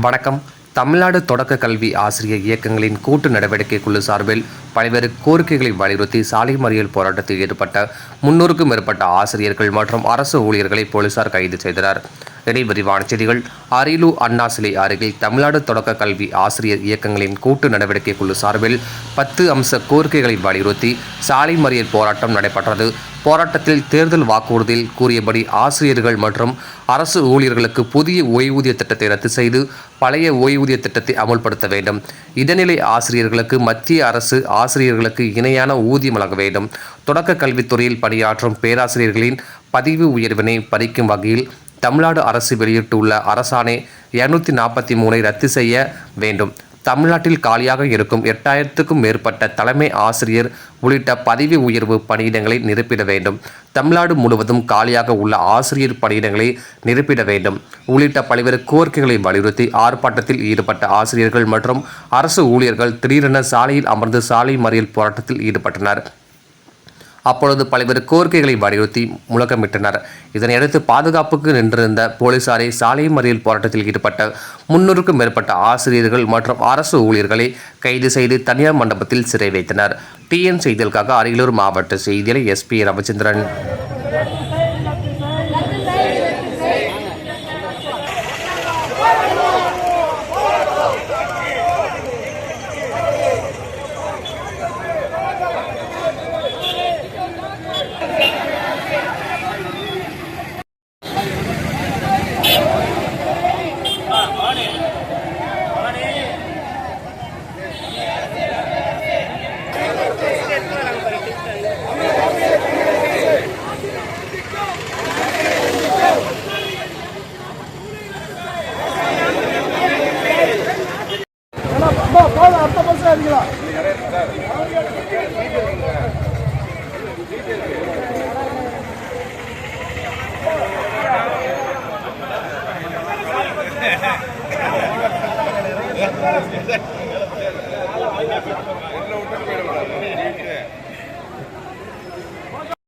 வணக்கம். தமிழ்நாடு தொடக்க கல்வி ஆசிரியர் இயக்கங்களின் கூட்டு நடவடிக்கை குழு சார்பில் பல்வேறு கோரிக்கைகளை வலியுறுத்தி சாலை மறியல் போராட்டத்தில் ஈடுபட்ட முன்னூறுக்கும் மேற்பட்ட ஆசிரியர்கள் மற்றும் அரசு ஊழியர்களை போலீசார் கைது செய்தனர். இனி விரிவான செய்திகள். அரியலூர் அண்ணா சிலை அருகில் தமிழ்நாடு தொடக்க கல்வி ஆசிரியர் இயக்கங்களின் கூட்டு நடவடிக்கை குழு சார்பில் பத்து அம்ச கோரிக்கைகளை வலியுறுத்தி சாலை மறியல் போராட்டம் நடைபெற்றது. போராட்டத்தில் தேர்தல் வாக்குறுதியில் கூறியபடி ஆசிரியர்கள் மற்றும் அரசு ஊழியர்களுக்கு புதிய ஓய்வூதிய திட்டத்தை ரத்து செய்து பழைய ஓய்வூதிய திட்டத்தை அமல்படுத்த வேண்டும். இடைநிலை ஆசிரியர்களுக்கு மத்திய அரசு ஆசிரியர்களுக்கு இணையான ஊதியம் வழங்க வேண்டும். தொடக்க கல்வித்துறையில் பணியாற்றும் பேராசிரியர்களின் பதிவு உயர்வினை பறிக்கும் வகையில் தமிழ்நாடு அரசு வெளியிட்டுள்ள அரசாணை இரநூத்தி நாற்பத்தி மூணை ரத்து செய்ய வேண்டும். தமிழ்நாட்டில் காலியாக இருக்கும் எட்டாயிரத்துக்கும் மேற்பட்ட தலைமை ஆசிரியர் உள்ளிட்ட பதவி உயர்வு பணியிடங்களை நிரப்பிட வேண்டும். தமிழ்நாடு முழுவதும் காலியாக உள்ள ஆசிரியர் பணியிடங்களை நிரப்பிட வேண்டும். உள்ளிட்ட பல்வேறு கோரிக்கைகளை வலியுறுத்தி ஆர்ப்பாட்டத்தில் ஈடுபட்ட ஆசிரியர்கள் மற்றும் அரசு ஊழியர்கள் திடீரென சாலையில் அமர்ந்து சாலை மறியல் போராட்டத்தில் ஈடுபட்டனர். அப்பொழுது பல்வேறு கோரிக்கைகளை வலியுறுத்தி முழக்கமிட்டனர். இதனையடுத்து பாதுகாப்புக்கு நின்றிருந்த போலீசாரை சாலை மறியல் போராட்டத்தில் ஈடுபட்ட முன்னூறுக்கும் மேற்பட்ட ஆசிரியர்கள் மற்றும் அரசு ஊழியர்களை கைது செய்து தனியார் மண்டபத்தில் சிறை வைத்தனர். டிஎன் செய்திகளுக்காக அரியலூர் மாவட்ட செய்தியாளர் எஸ்பி ரவிச்சந்திரன். அடுத்த பஸ் அடிக்கலாம்